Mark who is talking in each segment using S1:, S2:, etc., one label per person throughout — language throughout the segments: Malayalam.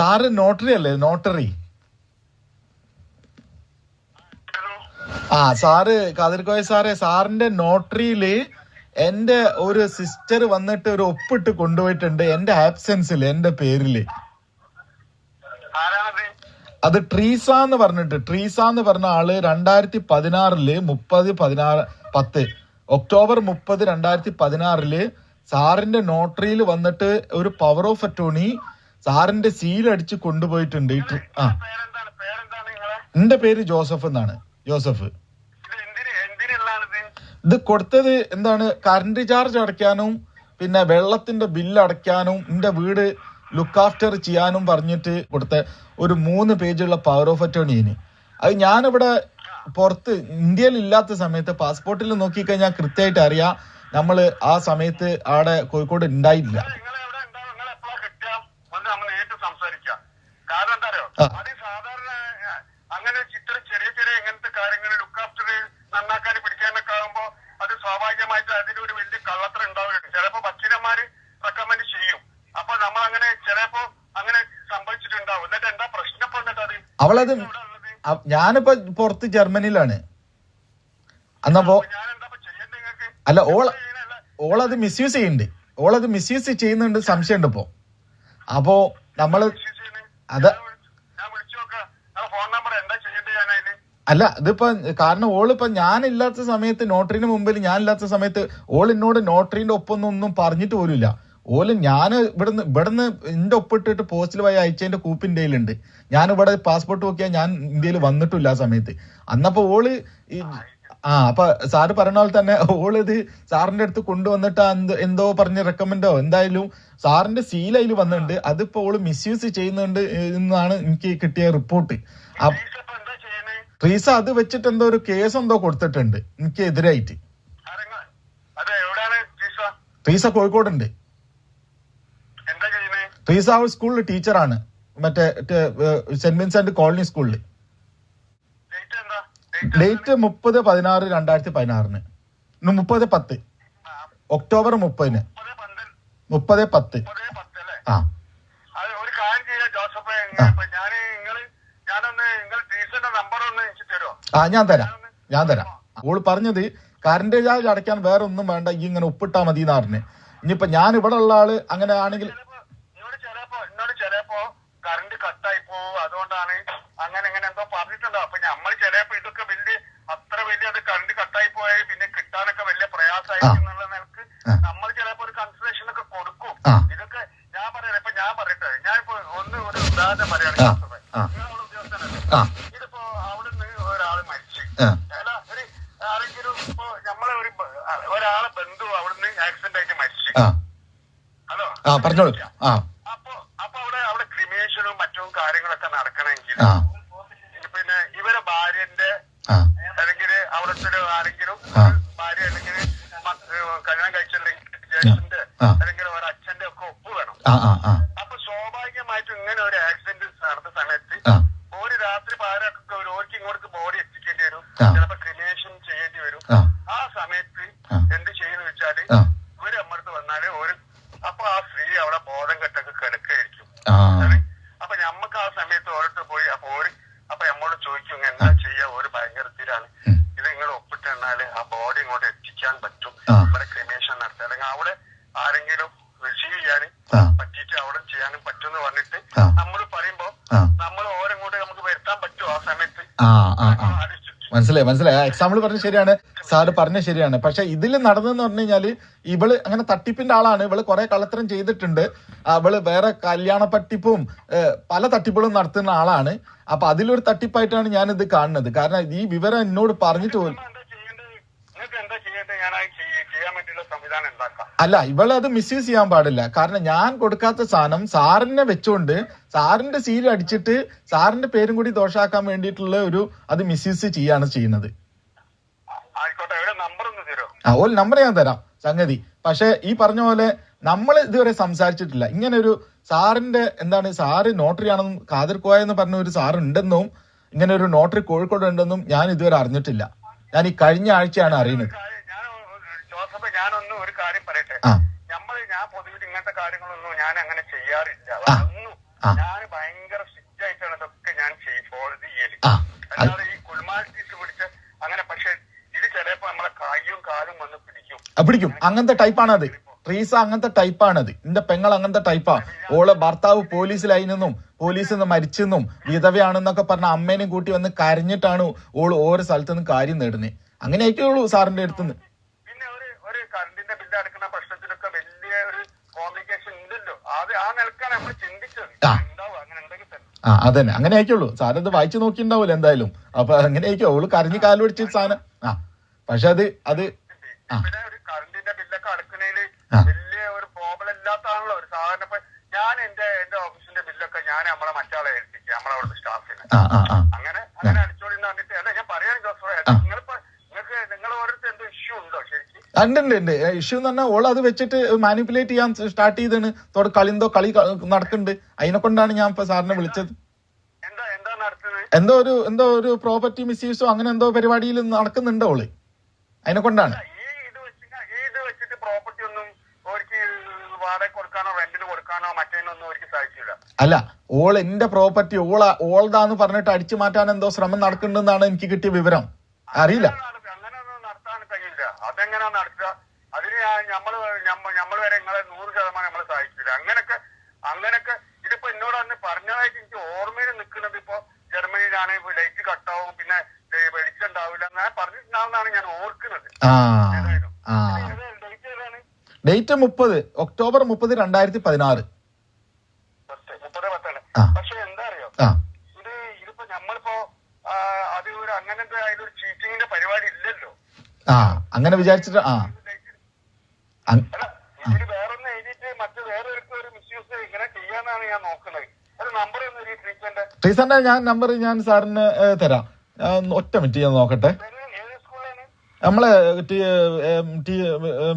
S1: സാറ് നോട്ടറി അല്ലേ? നോട്ടറി ആ സാറ് കാതിർക്കോയ സാറേ സാറിന്റെ നോട്ടറിയിൽ എന്റെ ഒരു സിസ്റ്റർ വന്നിട്ട് ഒരു ഒപ്പിട്ട് കൊണ്ടുപോയിട്ടുണ്ട് എന്റെ ആബ്സെൻസിൽ എന്റെ
S2: പേരിൽ.
S1: അത് ട്രീസ എന്ന് പറഞ്ഞിട്ട് ട്രീസ എന്ന് പറഞ്ഞ ആൾ രണ്ടായിരത്തി പതിനാറിൽ മുപ്പത് പതിനാറ് പത്ത് ഒക്ടോബർ മുപ്പത് രണ്ടായിരത്തി പതിനാറിൽ സാറിന്റെ നോട്ടറിയിൽ വന്നിട്ട് ഒരു പവർ ഓഫ് അറ്റോണി സാറിന്റെ സീൽ അടിച്ച് കൊണ്ടുപോയിട്ടുണ്ട്. ഈ ട്രി- ആ. എന്റെ പേര് ജോസഫ് എന്നാണ്. ജോസഫ്.
S2: ഇത്
S1: കൊടുത്തത് എന്താണ്? കറണ്ട് ചാർജ് അടയ്ക്കാനും പിന്നെ വെള്ളത്തിന്റെ ബില്ല് അടയ്ക്കാനും എന്റെ വീട് ലുക്ക് ആഫ്റ്റർ ചെയ്യാനും പറഞ്ഞിട്ട് കൊടുത്ത ഒരു മൂന്ന് പേജുള്ള പവർ ഓഫ് അറ്റോണിന് അത് ഞാനിവിടെ പുറത്ത് ഇന്ത്യയിൽ ഇല്ലാത്ത സമയത്ത് പാസ്പോർട്ടിൽ നോക്കിക്കഴിഞ്ഞാൽ കൃത്യമായിട്ട് അറിയാം. നമ്മൾ ആ സമയത്ത് അവിടെ കോഴിക്കോട് ഉണ്ടായില്ല
S2: നിങ്ങൾ എവിടെ ഉണ്ടാവും നിങ്ങൾ എപ്പോഴാ കിട്ടുക വന്ന് നമ്മൾ നേരിട്ട് സംസാരിക്കാം കാരണം എന്താ അറിയോ
S1: ആ.
S2: അത് സാധാരണ അങ്ങനെ ചിത്ര ചെറിയ ചെറിയ ഇങ്ങനത്തെ കാര്യങ്ങൾ ലുക്ക് ആഫ്റ്റർ നന്നാക്കാൻ പിടിക്കാനൊക്കെ ആകുമ്പോ അത് സ്വാഭാവികമായിട്ട് അതിനൊരു വലിയ കള്ളത്തരം ഉണ്ടാവുകയുണ്ട് ചിലപ്പോ ഭക്ഷ്യന്മാര് റെക്കമെൻഡ് ചെയ്യും. അപ്പൊ നമ്മൾ അങ്ങനെ ചിലപ്പോ അങ്ങനെ സംഭവിച്ചിട്ടുണ്ടാവും. എന്നിട്ട് എന്താ പ്രശ്നം ഇപ്പൊ എന്നിട്ട് അത്?
S1: അവളത് ഞാനിപ്പോ പുറത്ത് ജർമ്മനിയിലാണ്.
S2: നിങ്ങൾക്ക്?
S1: അല്ല ഓള ഓളത് മിസ്യൂസ് ചെയ്യുന്നുണ്ട്. ഓളത് മിസ്യൂസ് ചെയ്യുന്നുണ്ട് സംശയമുണ്ട് ഇപ്പോ. അപ്പോ നമ്മൾ അത്
S2: ഞാൻ വിളിച്ചു നോക്കാം ഫോൺ നമ്പർ എന്താ ചെയ്യേണ്ടത് ഞാൻ അതിന്
S1: അല്ല ഇതിപ്പോ കാരണം ഓളിപ്പോ ഞാനില്ലാത്ത സമയത്ത് നോട്ടറിന് മുമ്പിൽ ഞാനില്ലാത്ത സമയത്ത് ഓൾ എന്നോട് നോട്ടറിന്റെ ഒപ്പം ഒന്നും പറഞ്ഞിട്ട് പോലുമില്ല. ഓൽ ഞാൻ ഇവിടുന്ന് ഇവിടുന്ന് എന്റെ ഒപ്പിട്ടിട്ട് പോസ്റ്റിൽ പോയി അയച്ചതിന്റെ കൂപ്പ് ഇന്ത്യയിലുണ്ട് ഞാൻ ഇവിടെ പാസ്പോർട്ട് നോക്കിയാൽ ഞാൻ ഇന്ത്യയിൽ വന്നിട്ടില്ല ആ സമയത്ത്. അന്നപ്പോ ഓൾ ആ അപ്പൊ സാറ് പറഞ്ഞ പോലെ തന്നെ ഇത് സാറിന്റെ അടുത്ത് കൊണ്ടുവന്നിട്ട് എന്തോ പറഞ്ഞ റെക്കമെൻഡോ എന്തായാലും സാറിന്റെ സീൽ അതിൽ വന്നിട്ടുണ്ട്. അതിപ്പോ ഓൾ മിസ്യൂസ് ചെയ്യുന്നുണ്ട് എന്നാണ് എനിക്ക് കിട്ടിയ റിപ്പോർട്ട് ആ
S2: ഫീസ് ഇപ്പൊ എന്താ ചെയ്യണേ
S1: ട്രീസ അത് വെച്ചിട്ട് എന്തോ ഒരു കേസ് എന്തോ കൊടുത്തിട്ടുണ്ട്. എനിക്ക് എതിരായിട്ട്. ട്രീസ കോഴിക്കോടുണ്ട്. ട്രീസ ആ സ്കൂളിൽ ടീച്ചറാണ്. മറ്റേ സെന്റ് വിൻസെന്റ് കോളനി സ്കൂളിൽ
S2: ഡേറ്റ്
S1: മുപ്പത് പതിനാറ് രണ്ടായിരത്തി പതിനാറിന്. മുപ്പത് പത്ത്. ഒക്ടോബർ മുപ്പതിന്.
S2: മുപ്പത്
S1: പത്ത്. ആ.
S2: ഒരു കാര്യം ചെയ്യാം ജോസഫ്. ഞാൻ നിങ്ങൾ ഞാനൊന്ന് നിങ്ങൾ ടീച്ചറിന്റെ നമ്പർ ഒന്ന് എനിക്ക് തരുമോ
S1: ആ ഞാൻ തരാം. ഞാൻ തരാം. ഓൾ പറഞ്ഞത് കറണ്ട് ചാർജ് അടയ്ക്കാൻ വേറെ ഒന്നും വേണ്ട. ഈ ഇങ്ങനെ ഒപ്പിട്ടാ മതി എന്ന് പറഞ്ഞു. ഇനിയിപ്പൊ ഞാൻ ഇവിടെ ഉള്ള ആൾ അങ്ങനെ ആണെങ്കിൽ
S2: ചിലപ്പോ എന്നോട് ചിലപ്പോ എന്നോട് ചിലപ്പോ കറണ്ട് കട്ടായി പോവും. അതുകൊണ്ടാണ് അങ്ങനെ ഇങ്ങനെ എന്തോ പറഞ്ഞിട്ടുണ്ടോ അപ്പൊ നമ്മൾ ചിലപ്പോ ഇതൊക്കെ വലിയ അത്ര വലിയ അത് കറണ്ട് കട്ടായി പോയാൽ പിന്നെ കിട്ടാനൊക്കെ വലിയ പ്രയാസമായിരിക്കും എന്നുള്ള
S1: നിലയ്ക്ക്
S2: നമ്മൾ ചിലപ്പോ ഒരു കൺസലേഷൻ ഒക്കെ കൊടുക്കും. ഇതൊക്കെ ഞാൻ പറയാം ഇപ്പൊ ഞാൻ പറയട്ടെ. ഞാനിപ്പോ ഒന്ന് ഒരു ഉദാഹരണം. നിങ്ങളവിടെ ഉദ്യോഗസ്ഥനല്ലേ
S1: ആ
S2: ഇതിപ്പോ അവിടുന്ന് ഒരാൾ മരിച്ചു
S1: ആ
S2: അല്ല ഒരു ആരെങ്കിലും ഇപ്പൊ നമ്മളെ ഒരു ഒരാളെ ബന്ധു അവിടുന്ന് ആക്സിഡന്റ് ആയിട്ട് മരിച്ചു. ഹലോ?
S1: ആ പറഞ്ഞോളൂ. ആ
S2: അപ്പൊ അപ്പൊ അവിടെ അവിടെ ക്രിമേഷനും മറ്റും കാര്യങ്ങളൊക്കെ നടക്കണമെങ്കിൽ
S1: ആ
S2: പിന്നെ ഇവരെ ഭാര്യന്റെ
S1: ആ
S2: അല്ലെങ്കിൽ അവിടുത്തെ ഒരു ആരെങ്കിലും
S1: ആ.
S2: ഒരു ഭാര്യ അല്ലെങ്കിൽ മ- ഏഹ് കല്യാണം കഴിച്ചില്ലെങ്കിൽ ജ്യേഷ്ഠന്റെ
S1: ആ.
S2: അല്ലെങ്കിൽ ഒരു അച്ഛന്റെ ഒക്കെ ഒപ്പ് വേണം
S1: ആ ആ ആ
S2: അപ്പൊ സ്വാഭാവികമായിട്ടും ഇങ്ങനെ ഒരു ആക്സിഡന്റ് നടന്ന സമയത്ത്
S1: ആ
S2: ഒരു രാത്രി പാരൊക്കെ ഒരു ഓർക്ക് ഇങ്ങോട്ട് ബോഡി എത്തിക്കേണ്ടി വരും
S1: ആ.
S2: ചിലപ്പോ ക്രിമേഷൻ ചെയ്യേണ്ടി വരും
S1: ആ
S2: ആ സമയത്ത്
S1: ആ.
S2: എന്ത് ചെയ്യുന്ന വെച്ചാൽ
S1: ആ
S2: ഇവർ നമ്മടുത്ത് വന്നാൽ ഒരു അപ്പൊ ആ സ്ത്രീ അവിടെ ബോധം കെട്ടൊക്കെ കിടക്കായിരിക്കും
S1: ആ
S2: അപ്പൊ ഞമ്മക്ക് ആ സമയത്ത് ഓരോരുത്തർ പോയി അപ്പൊ ഓര് അപ്പൊ നമ്മോട് ചോദിക്കും "ഇങ്ങ് എന്താ ചെയ്യാ ഒരു ഭയങ്കരത്തിലാണ്
S1: ഉം.
S2: ഇത് നിങ്ങൾ ഒപ്പിട്ടെന്നാൽ ആ ബോഡി ഇങ്ങോട്ട് എത്തിക്കാൻ പറ്റും
S1: ആ.
S2: ഇവിടെ ക്രിമേഷൻ നടത്തി അല്ലെങ്കിൽ അവിടെ ആരെങ്കിലും റിസീവ് ചെയ്യാൻ പറ്റിയിട്ട് അവിടെ ചെയ്യാനും പറ്റുമെന്ന് പറഞ്ഞിട്ട് നമ്മൾ പറയുമ്പോ
S1: നമ്മൾ
S2: നമ്മൾ കൂടെ നമുക്ക് വരുത്താൻ പറ്റുമോ ആ സമയത്ത്?
S1: മനസ്സിലായി മനസ്സിലായി. ആ എക്സാമ്പിൾ പറഞ്ഞ ശരിയാണ്. സാർ പറഞ്ഞ ശരിയാണ്. പക്ഷെ ഇതിൽ നടന്നെന്ന് പറഞ്ഞു കഴിഞ്ഞാൽ ഇവൾ അങ്ങനെ തട്ടിപ്പിന്റെ ആളാണ്. ഇവൾ കുറെ കള്ളത്തരം ചെയ്തിട്ടുണ്ട്. അവൾ വേറെ കല്യാണ തട്ടിപ്പും പല തട്ടിപ്പുകളും നടത്തുന്ന ആളാണ്. അപ്പൊ അതിലൊരു തട്ടിപ്പായിട്ടാണ് ഞാൻ ഇത് കാണുന്നത്. കാരണം ഈ വിവരം എന്നോട് പറഞ്ഞിട്ട് പോലും
S2: നിങ്ങൾ എന്താ ചെയ്യേണ്ടത് നിങ്ങൾക്ക് എന്താ ചെയ്യേണ്ടത് ഞാൻ അത് ചെയ്യ- ചെയ്യാൻ വേണ്ടിയുള്ള സംവിധാനം ഉണ്ടാക്കാം
S1: അല്ല ഇവൾ അത് മിസ്യൂസ് ചെയ്യാൻ പാടില്ല. കാരണം ഞാൻ കൊടുക്കാത്ത സാധനം സാറിനെ വെച്ചുകൊണ്ട് സാറിന്റെ സീൽ അടിച്ചിട്ട് സാറിന്റെ പേരും കൂടി ദോഷാക്കാൻ വേണ്ടിയിട്ടുള്ള ഒരു അത് മിസ്യൂസ് ചെയ്യാണ് ചെയ്യുന്നത്. ആ ഒരു നമ്പർ ഞാൻ തരാം. സംഗതി. പക്ഷെ ഈ പറഞ്ഞ പോലെ നമ്മൾ ഇതുവരെ സംസാരിച്ചിട്ടില്ല. ഇങ്ങനെ ഒരു സാറിന്റെ എന്താണ് സാറ് നോട്ടറി ആണെന്നും കോയ എന്ന് പറഞ്ഞ ഒരു സാർ ഉണ്ടെന്നും ഇങ്ങനെ ഒരു നോട്ടറി കോഴിക്കോട് ഉണ്ടെന്നും ഞാൻ ഇതുവരെ അറിഞ്ഞിട്ടില്ല. ഞാൻ ഈ കഴിഞ്ഞ ആഴ്ചയാണ് അറിയുന്നത്.
S2: പൊതുവിൽ ഇങ്ങനത്തെ കാര്യങ്ങളൊന്നും ഞാൻ അങ്ങനെ ചെയ്യാറില്ല അതൊന്നും ഞാൻ ഭയങ്കര
S1: സ്ട്രിക്റ്റ്
S2: ആയിട്ടാണ് ഇതൊക്കെ ഞാൻ ഫോളോ ചെയ്യൽ. അല്ലാതെ ഈ കുൽമാലിറ്റീസ് പിടിച്ച് അങ്ങനെ പക്ഷെ
S1: ഇത്
S2: ചിലപ്പോ
S1: നമ്മളെ
S2: കായും കാലും
S1: വന്ന് പിടിക്കും. പിടിക്കും. അങ്ങനത്തെ ടൈപ്പാണത് റീസ അങ്ങനത്തെ ടൈപ്പാണത് എന്റെ പെങ്ങൾ അങ്ങനത്തെ ടൈപ്പാ ഓളെ ഭർത്താവ് പോലീസിലായി നിന്നും പോലീസിൽ നിന്ന് മരിച്ചെന്നും വിധവയാണെന്നൊക്കെ പറഞ്ഞ അമ്മേനും കൂട്ടി വന്ന് കരഞ്ഞിട്ടാണ് ഓൾ ഓരോ സ്ഥലത്തു നിന്ന് കാര്യം നേടുന്നത് അങ്ങനെ ആയിട്ടേ ഉള്ളൂ സാറിന്റെ അടുത്തുനിന്ന്.
S2: ആ
S1: ആ. അതന്നെ. അങ്ങനെ ആയിക്കുള്ളൂ സാറത് വായിച്ചു നോക്കിണ്ടാവൂല എന്തായാലും. അപ്പൊ അങ്ങനെ ആയിക്കോ. അവൾ കരഞ്ഞ് കാൽ പിടിച്ച് സാധനം. ആ പക്ഷെ അത് അത് ആ.
S2: ഞാൻ എന്റെ എന്റെ ഓഫീസിന്റെ ബില്ലൊക്കെ ഞാൻ നമ്മളെ മറ്റാളെ ഏൽപ്പിക്കുക നമ്മളെ അവിടുത്തെ സ്റ്റാഫിനെ
S1: ആ ആ ആ
S2: അങ്ങനെ അങ്ങനെ അടിച്ചോളി എന്ന് പറഞ്ഞിട്ട് അല്ല ഞാൻ പറയാൻ ജോസഫ്
S1: ആ.
S2: നിങ്ങളിപ്പോ നിങ്ങൾക്ക് നിങ്ങൾ ഓരോരുത്തർ എന്തോ ഇഷ്യൂ ഉണ്ടോ ശരിക്കും
S1: ഉണ്ട് ഇഷ്യൂ എന്ന് പറഞ്ഞാൽ ഓൾ അത് വെച്ചിട്ട് മാനിപ്പുലേറ്റ് ചെയ്യാൻ സ്റ്റാർട്ട് ചെയ്താണ് തോടെ കളിന്തോ കളി നടക്കുന്നുണ്ട് അതിനെ കൊണ്ടാണ് ഞാൻ ഇപ്പൊ സാറിനെ വിളിച്ചത്.
S2: എന്താ
S1: ഒരു എന്തോ ഒരു പ്രോപ്പർട്ടി മിസ്യൂസോ അങ്ങനെ എന്തോ പരിപാടിയിൽ നടക്കുന്നുണ്ട് ഓൾ. അതിനെ കൊണ്ടാണ്. അല്ല ഓൾ എന്റെ പ്രോപ്പർട്ടി ഓള ഓൾതാന്ന് പറഞ്ഞിട്ട് അടിച്ചു മാറ്റാൻ എന്തോ ശ്രമം നടക്കുന്നുണ്ടെന്നാണ് എനിക്ക് കിട്ടിയ വിവരം. അറിയില്ല
S2: അങ്ങനെ ഒന്നും നടത്താൻ കഴിയില്ല അതെങ്ങനെയാ നടത്തുക അതിന് ഞാൻ- ഞമ്മൾ ഞമ്മ- ഞമ്മൾ വരെ നിങ്ങളെ നൂറ് ശതമാനം നമ്മളെ സഹായിക്കില്ല അങ്ങനൊക്കെ അങ്ങനൊക്കെ ഇതിപ്പോ എന്നോട് അന്ന് പറഞ്ഞതായിട്ട് എനിക്ക് ഓർമ്മയിൽ നിൽക്കുന്നത് ഇപ്പൊ ജർമ്മനിയിലാണ് ലൈറ്റ് കട്ടാവും പിന്നെ ഏ, വെളിച്ചം ഞാൻ പറഞ്ഞിട്ടുണ്ടാവുന്നതാണ് ഞാൻ ഓർക്കുന്നത്.
S1: ആ ആ.
S2: ഡേറ്റ്
S1: മുപ്പത് ഒക്ടോബർ മുപ്പത് രണ്ടായിരത്തി പതിനാറ്
S2: പക്ഷെ എന്താ അറിയോ? ഇത് ഇതിപ്പോ നമ്മളിപ്പോ അത് ഒരു അങ്ങനത്തെ അതിലൊരു ചീറ്റിങ്ങിന്റെ പരിപാടി ഇല്ലല്ലോ.
S1: ആ അങ്ങനെ വിചാരിച്ചിട്ട് ആ.
S2: ഇതിന് വേറൊന്ന് എഴുതിയിട്ട് മറ്റു വേറെ ഒരു മിസ്യൂസ് ഇങ്ങനെ ചെയ്യാന്നാണ് ഞാൻ നോക്കുന്നത്. നമ്പർ
S1: ടീച്ചറിന്റെ ഞാൻ നമ്പർ ഞാൻ സാറിന് തരാം. ഒറ്റ മിനിറ്റ് ഞാൻ നോക്കട്ടെ. നമ്മളെ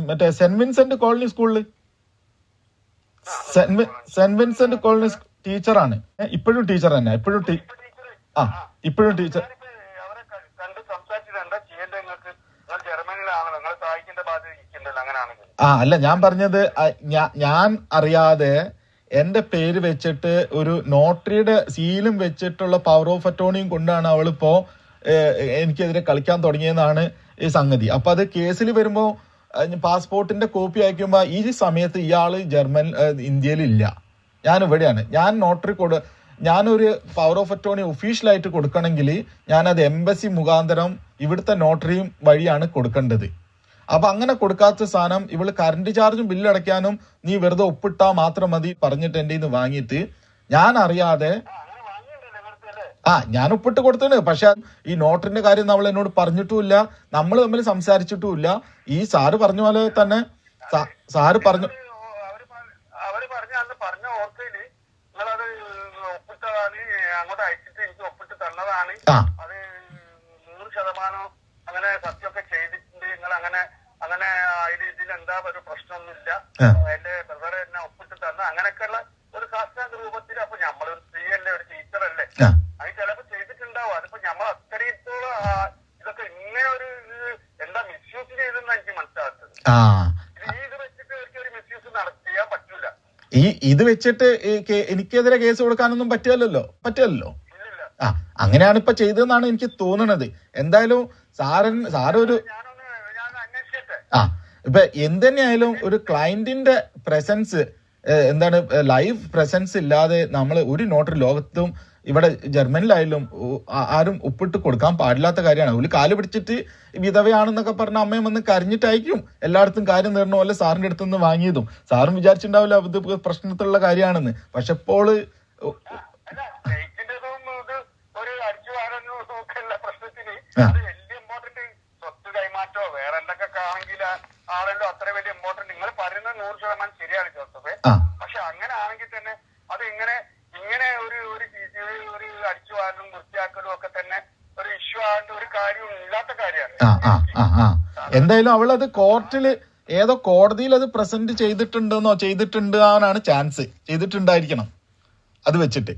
S1: മറ്റേ സെന്റ് വിൻസെന്റ് കോളനി സ്കൂളിൽ? സെന്റ് വിൻസെന്റ് കോളനി ടീച്ചറാണ്. ഇപ്പോഴും ടീച്ചർ തന്നെ ഇപ്പോഴും ആ ഇപ്പോഴും ടീച്ചർ. ആ അല്ല ഞാൻ പറഞ്ഞത് ഞാൻ അറിയാതെ എന്റെ പേര് വെച്ചിട്ട് ഒരു നോട്ടറിയുടെ സീലും വെച്ചിട്ടുള്ള പവർ ഓഫ് അറ്റോണിയും കൊണ്ടാണ് അവളിപ്പോ എനിക്കെതിരെ കളിക്കാൻ തുടങ്ങിയെന്നാണ് ഈ സംഗതി. അപ്പൊ അത് കേസിൽ വരുമ്പോ പാസ്പോർട്ടിന്റെ കോപ്പി അയക്കുമ്പോ ഈ സമയത്ത് ഇയാൾ ജർമ്മൻ ഇന്ത്യയിലില്ല. ഞാൻ ഇവിടെയാണ് ഞാൻ നോട്ടറി കൊടു ഞാനൊരു പവർ ഓഫ് അറ്റോണി ഒഫീഷ്യലായിട്ട് കൊടുക്കണമെങ്കിൽ ഞാനത് എംബസി മുഖാന്തരം ഇവിടുത്തെ നോട്ടറിയും വഴിയാണ് കൊടുക്കേണ്ടത്. അപ്പൊ അങ്ങനെ കൊടുക്കാത്ത സാധനം ഇവൾ കറണ്ട് ചാർജും ബില്ല് അടയ്ക്കാനും നീ വെറുതെ ഒപ്പിട്ടാ മാത്രം മതി പറഞ്ഞിട്ട് ഇന്ന് വാങ്ങിയിട്ട് ഞാൻ അറിയാതെ
S2: ആ അങ്ങനെ വാങ്ങിയിട്ടല്ലേ നിങ്ങൾക്ക് അല്ലേ
S1: ആ ഞാൻ ഒപ്പിട്ട് കൊടുത്തിട്ടുണ്ട് പക്ഷെ ഈ നോട്ടിന്റെ കാര്യം നമ്മൾ എന്നോട് പറഞ്ഞിട്ടുമില്ല. നമ്മൾ തമ്മിൽ സംസാരിച്ചിട്ടുമില്ല. ഈ സാറ് പറഞ്ഞ പോലെ തന്നെ സാറ് പറഞ്ഞു
S2: അവർ പറ- അവർ പറഞ്ഞ അന്ന് പറഞ്ഞ ഓർക്കയിൽ നിങ്ങളത് ഒപ്പിട്ടതാണ് അങ്ങോട്ട് അയച്ചിട്ട് എനിക്ക് ഒപ്പിട്ട് തന്നതാണ്.
S1: ആ.
S2: അത് നൂറ് ശതമാനം അങ്ങനെ സത്യമൊക്കെ ചെയ്തിട്ടുണ്ട്. നിങ്ങൾ അങ്ങനെ അങ്ങനെ അതിൽ ഇതിൽ എന്താ ഒരു പ്രശ്നമൊന്നുമില്ല
S1: ആ.
S2: എന്റെ ബ്രദർ എന്നെ ഒപ്പിട്ട് തന്ന അങ്ങനെയൊക്കെയുള്ള ഒരു സാക്ഷാത് രൂപത്തിൽ അപ്പൊ നമ്മളൊരു സ്ത്രീയല്ലേ ഒരു ടീച്ചറല്ലേ
S1: ആ
S2: അത് ചിലപ്പോ ചെയ്തിട്ടുണ്ടാവും അതിപ്പോ നമ്മൾ അത്രത്തോളം ആ, ഇതൊക്കെ ഇങ്ങനെ ഒരു ഇത് എന്താ മിസ്യൂസ് ചെയ്തെന്നാണ് എനിക്ക് മനസ്സിലാക്കുന്നത്
S1: ആ
S2: ഇത് ഈ ഇത് വെച്ചിട്ട് ഒരിക്കലും ഒരു മിസ്യൂസ് നടത്തിയാൻ പറ്റൂല
S1: ഈ ഇത് വെച്ചിട്ട് എനിക്കെതിരെ കേസ് കൊടുക്കാനൊന്നും പറ്റില്ലല്ലോ? പറ്റില്ലല്ലോ? ആ അങ്ങനെയാണ് ഇപ്പൊ ചെയ്തതെന്നാണ് എനിക്ക് തോന്നുന്നത് എന്തായാലും സാറൻ സാറൊരു ആ ഇപ്പൊ എന്തുതന്നെയായാലും ഒരു ക്ലയന്റിന്റെ പ്രസൻസ് എന്താണ് ലൈവ് പ്രസൻസ് ഇല്ലാതെ നമ്മൾ ഒരു നോട്ടറി ലോകത്തും ഇവിടെ ജർമ്മനിലായാലും ആരും ഉപ്പിട്ട് കൊടുക്കാൻ പാടില്ലാത്ത കാര്യമാണ്. ഒരു കാൽ പിടിച്ചിട്ട് വിധവയാണെന്നൊക്കെ പറഞ്ഞ അമ്മയും വന്ന് കരഞ്ഞിട്ടായിരിക്കും എല്ലായിടത്തും കാര്യം നേടണ പോലെ സാറിന്റെ അടുത്ത് നിന്ന് വാങ്ങിയതും. സാറും വിചാരിച്ചിട്ടുണ്ടാവില്ല ഇത് പ്രശ്നത്തിലുള്ള കാര്യമാണെന്ന്. പക്ഷെ ഇപ്പോൾ
S2: ആണല്ലോ അത്ര വലിയ ഇമ്പോർട്ടന്റ് നിങ്ങൾ പറയുന്നത് നൂറ് ശതമാനം ശരിയാണ് ജോസഫേ
S1: ആ
S2: പക്ഷെ അങ്ങനെ ആണെങ്കിൽ തന്നെ അത് ഇങ്ങനെ ഇങ്ങനെ ഒരു ഒരു ഒരു- ഒരു അടിച്ചു വാരലും വൃത്തിയാക്കലും ഒക്കെ തന്നെ ഒരു ഇഷ്യൂ ആകേണ്ട ഒരു കാര്യം ഇല്ലാത്ത കാര്യമാണ്
S1: ആ ആ ആ എന്തായാലും അത് കോർട്ടിൽ ഏതോ കോടതിയിൽ അത് പ്രസന്റ് ചെയ്തിട്ടുണ്ടെന്നോ ചെയ്തിട്ടുണ്ട് ആവാനാണ് ചാൻസ് ചെയ്തിട്ടുണ്ടായിരിക്കണം. അത് വെച്ചിട്ട്.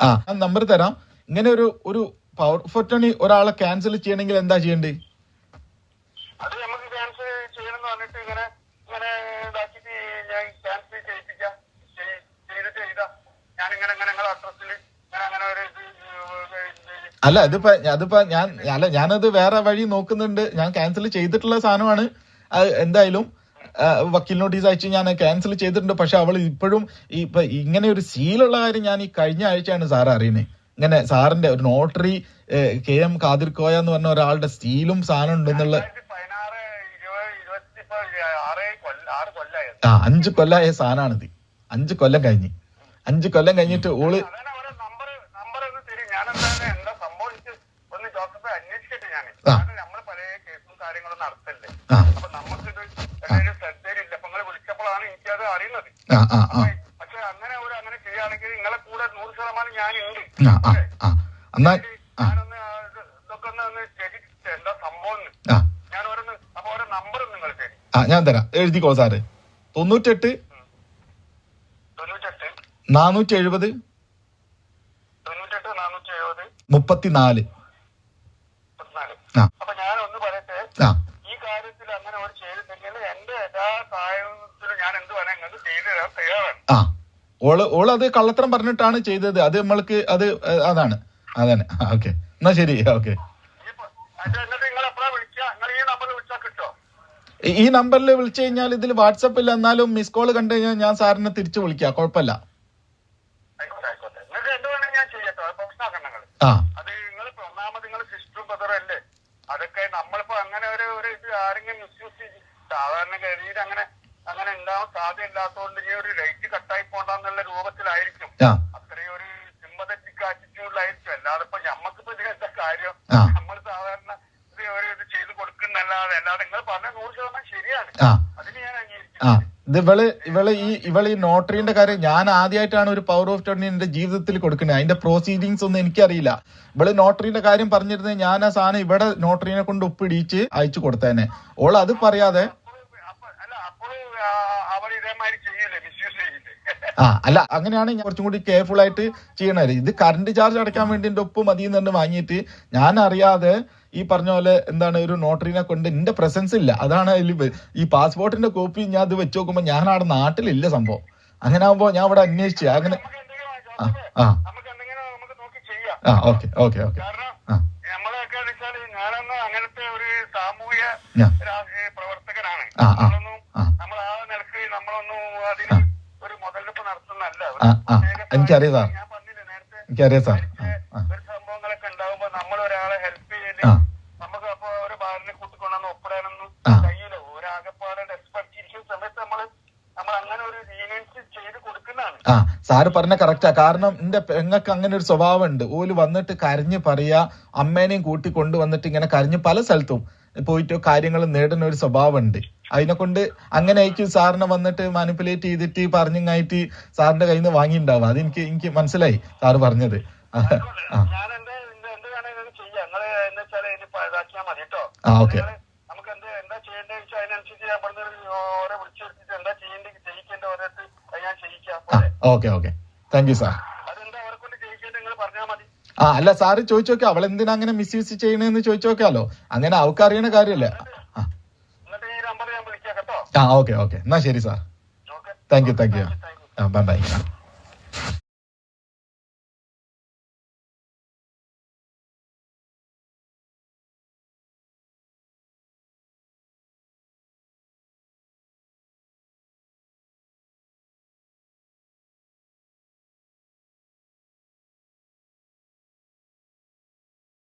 S1: ആ നമ്പർ തരാം. ഇങ്ങനെ ഒരു ഒരു പവർ ഫോർട്ടണി ഒരാളെ ക്യാൻസൽ ചെയ്യണമെങ്കിൽ എന്താ ചെയ്യേണ്ടത്
S2: അത് നമുക്ക് ക്യാൻസൽ ചെയ്യണമെന്ന് പറഞ്ഞിട്ട് ഇങ്ങനെ ഇങ്ങനെ ഇതാക്കിട്ട് ഞാൻ ക്യാൻസൽ ചെയ്യിപ്പിക്കാം ചെയ്- ചെയ്തിട്ട് ചെയ്താ ഞാൻ ഇങ്ങനെ ഇങ്ങനെ നിങ്ങളെ അഡ്രസ്സിൽ ഞാൻ അങ്ങനെ ഒരു ഇത് ഇത്
S1: അല്ല അതിപ്പോ അതിപ്പോ ഞാൻ അല്ല ഞാനത് വേറെ വഴി നോക്കുന്നുണ്ട്. ഞാൻ ക്യാൻസൽ ചെയ്തിട്ടുള്ള സാധനമാണ്. എന്തായാലും വക്കീൽ നോട്ടീസ് അയച്ച് ഞാൻ ക്യാൻസൽ ചെയ്തിട്ടുണ്ട്. പക്ഷെ അവൾ ഇപ്പോഴും ഇപ്പൊ ഇങ്ങനെ ഒരു സീലുള്ള കാര്യം ഞാൻ ഈ കഴിഞ്ഞ ആഴ്ചയാണ് സാർ അറിയുന്നത് ഇങ്ങനെ സാറിന്റെ ഒരു notary K M Kathir Koya എന്ന് പറഞ്ഞ ഒരാളുടെ സ്റ്റീലും സാധനം ഉണ്ടെന്നുള്ള ആ അഞ്ച് കൊല്ലായ സാധനമാണിത്. അഞ്ച് കൊല്ലം കഴിഞ്ഞ്. അഞ്ച് കൊല്ലം കഴിഞ്ഞിട്ട് ഓൾ
S2: അതാണ് അവരെ നമ്പർ നമ്പർ ഒന്ന് തരും ഞാൻ എന്താണ് എന്താ സംഭവിച്ച് ഒന്ന് ജോസഫ് അന്വേഷിക്കട്ടെ ഞാൻ
S1: ആ.
S2: കാരണം നമ്മൾ പല കേസും കാര്യങ്ങളും നടത്തല്ലേ
S1: ആ
S2: അപ്പൊ നമുക്കിത് ഒരു ശ്രദ്ധയിലില്ല അപ്പൊ നിങ്ങൾ വിളിച്ചപ്പോഴാണ് എനിക്കത് അറിയുന്നത്.
S1: ആ ആ ആ.
S2: പക്ഷെ അങ്ങനെ ഒരു അങ്ങനെ ചെയ്യുകയാണെങ്കിൽ നിങ്ങളെ കൂടെ നൂറ് ശതമാനം ഞാനുണ്ട്.
S1: ആ ആ ആ. എന്നാ ആ.
S2: ഞാനൊന്ന് ആ ഇത് ഇതൊക്കെ ഒന്ന് എന്താ സംഭവം.
S1: ആ.
S2: ഞാൻ ഓരോന്ന് അപ്പൊ ഓരോ നമ്പർ നിങ്ങൾ തരും.
S1: ആ ഞാൻ തരാം. എഴുതിക്കോ സാറ്. തൊണ്ണൂറ്റെട്ട്
S2: തൊണ്ണൂറ്റെട്ട്.
S1: നാനൂറ്റി എഴുപത്
S2: തൊണ്ണൂറ്റെട്ട് നാനൂറ്റി എഴുപത്
S1: മുപ്പത്തിനാല്.
S2: മുപ്പത്തിനാല്.
S1: ആ.
S2: അപ്പൊ ഞാൻ ഒന്ന് പറയട്ടെ?
S1: ആ
S2: ഈ കാര്യത്തിൽ അങ്ങനെ ഒരു ചെയ്തിട്ടുണ്ടെങ്കിൽ എന്റെ എല്ലാ സഹായത്തിലും ഞാൻ എന്ത് വേണം നിങ്ങൾക്ക് ചെയ്തു തരാൻ തയ്യാറാണ്
S1: ആ ഓൾ ഓൾ അത് കള്ളത്തരം പറഞ്ഞിട്ടാണ് ചെയ്തത്. അത് നമ്മൾക്ക് അത് അതാണ്. അതാണ് ഓക്കെ. എന്നാ ശരി ഓക്കെ.
S2: ഈ നമ്പറിൽ
S1: വിളിച്ചു കഴിഞ്ഞാൽ ഇതിൽ വാട്സപ്പിൽ എന്നാലും മിസ് കോൾ കണ്ടു കഴിഞ്ഞാൽ ഞാൻ സാറിനെ തിരിച്ചു വിളിക്കാം. കുഴപ്പമില്ല. ആ.
S2: അത് നിങ്ങൾ ഒന്നാമത് നിങ്ങൾ സിസ്റ്ററും ബ്രദറും അല്ലേ? അതൊക്കെ നമ്മളിപ്പോ അങ്ങനെ ഒരു ഒരു ആരെങ്കിലും മിസ്യൂസ് സാധാരണ ഗതിയിൽ അങ്ങനെ അങ്ങനെ ഉണ്ടാവാൻ സാധ്യതയില്ലാത്തതുകൊണ്ട് ഈ ഒരു റേറ്റ് കട്ടായി പോണ്ടെന്നുള്ള രൂപത്തിലായിരിക്കും. അത്രയും ഒരു സിമ്പതറ്റിക് ആറ്റിറ്റ്യൂഡിലായിരിക്കും അല്ലാതെ ഇപ്പൊ ഞമ്മക്കിപ്പോ ഇതിനെന്താ കാര്യം നമ്മൾ സാധാരണ ഇത് ഒരു ഇത് ചെയ്ത് കൊടുക്കുന്നല്ലാതെ അല്ലാതെ നിങ്ങൾ പറഞ്ഞ നൂറ് ശതമാനം ശരിയാണ്. അതിന് ഞാൻ
S1: അംഗീകരിക്കുന്നത്
S2: അംഗീകരിക്കുന്നു
S1: ഇത് ഇവൾ ഇവൾ ഈ ഇവൾ ഈ നോട്ടറിന്റെ കാര്യം ഞാൻ ആദ്യമായിട്ടാണ് ഒരു പവർ ഓഫ് ടോണി എന്റെ ജീവിതത്തിൽ കൊടുക്കുന്നത്. അതിന്റെ പ്രൊസീഡിങ്സ് ഒന്നും എനിക്കറിയില്ല. ഇവൾ നോട്ടറിന്റെ കാര്യം പറഞ്ഞിരുന്നത് ഞാൻ ആ സാധനം ഇവിടെ നോട്ടറിനെ കൊണ്ട് ഒപ്പിടിച്ച് അയച്ചു കൊടുത്തേനെ. ഓൾ അത് പറയാതെ ആ അല്ല അങ്ങനെയാണ് ഞാൻ കുറച്ചും കൂടി കെയർഫുൾ ആയിട്ട് ചെയ്യണത് ഇത് കറണ്ട് ചാർജ് അടയ്ക്കാൻ വേണ്ടി എന്റെ ഒപ്പ് മതി എന്ന് വാങ്ങിയിട്ട് ഞാൻ അറിയാതെ ഈ പറഞ്ഞ പോലെ എന്താണ് ഒരു നോട്ടറിനെ കൊണ്ട് എന്റെ പ്രസൻസ് ഇല്ല. അതാണ് അതിൽ ഈ പാസ്പോർട്ടിന്റെ കോപ്പി ഞാൻ അത് വെച്ച് നോക്കുമ്പോ ഞാൻ അവിടെ നാട്ടിലില്ല സംഭവം. അങ്ങനെ ആവുമ്പോ ഞാൻ അവിടെ അന്വേഷിച്ചു അങ്ങനെ ആ ഓക്കെ ഓക്കെ ഓക്കെ. ആ.
S2: അങ്ങനത്തെ ഒരു സാമൂഹ്യ പ്രവർത്തകനാണ്. നമ്മളൊന്നും നമ്മൾ ആ നിലയ്ക്ക് നമ്മളൊന്നും അതിന്
S1: എനിക്കറിയാം സാർ. എനിക്കറിയാം സാർ
S2: സംഭവങ്ങളൊക്കെ ഉണ്ടാവുമ്പോ നമ്മൾ ഒരാളെ ഹെൽപ്പ്
S1: ചെയ്യൽ
S2: നമുക്ക് അപ്പൊ ഒരു ബാലിനെ കൂട്ടിക്കൊണ്ടു ഒപ്പിടാനൊന്നും. കഴിയില്ല. ഒരാകപ്പാടെ ഡെസ്പെക്ട് ഇരിക്കുന്ന സമയത്ത് നമ്മൾ നമ്മൾ അങ്ങനെ ഒരു ലീനിയൻസ് ചെയ്ത് കൊടുക്കുന്നതാണ്.
S1: ആ സാറ് പറഞ്ഞ കറക്റ്റാ കാരണം എന്റെ പെങ്ങൾക്ക് അങ്ങനെ ഒരു സ്വഭാവം ഉണ്ട് ഓൽ വന്നിട്ട് കരഞ്ഞ് പറയാ അമ്മേനെയും കൂട്ടി കൊണ്ടുവന്നിട്ട് ഇങ്ങനെ കരഞ്ഞ് പല സ്ഥലത്തും പോയിട്ട് കാര്യങ്ങൾ നേടുന്ന ഒരു സ്വഭാവം ഉണ്ട് അതിനെ കൊണ്ട് അങ്ങനെ ആയിരിക്കും സാറിനെ വന്നിട്ട് മാനിപ്പുലേറ്റ് ചെയ്തിട്ട് പറഞ്ഞങ്ങായിട്ട് സാറിന്റെ കയ്യിൽ നിന്ന് വാങ്ങിണ്ടാവും അതെനിക്ക് എനിക്ക് മനസ്സിലായി സാറ് പറഞ്ഞത്. ആ ഓക്കെ.
S2: പറഞ്ഞ
S1: okay okay. Thank you sir ആ അല്ല സാറ് ചോദിച്ചു നോക്കിയാ അവൾ എന്തിനാ അങ്ങനെ മിസ്യൂസ് ചെയ്യണെന്ന് ചോദിച്ചു നോക്കിയാലോ അങ്ങനെ അവൾക്ക് അറിയണ കാര്യമല്ലേ ആ
S2: എന്നിട്ട് ഈ നമ്പർ ഞാൻ വിളിക്കാം കേട്ടോ
S1: ആ ഓക്കെ ഓക്കെ. എന്നാ ശരി sir. Thank you
S2: thank you.
S1: ആ ബൈ ബൈ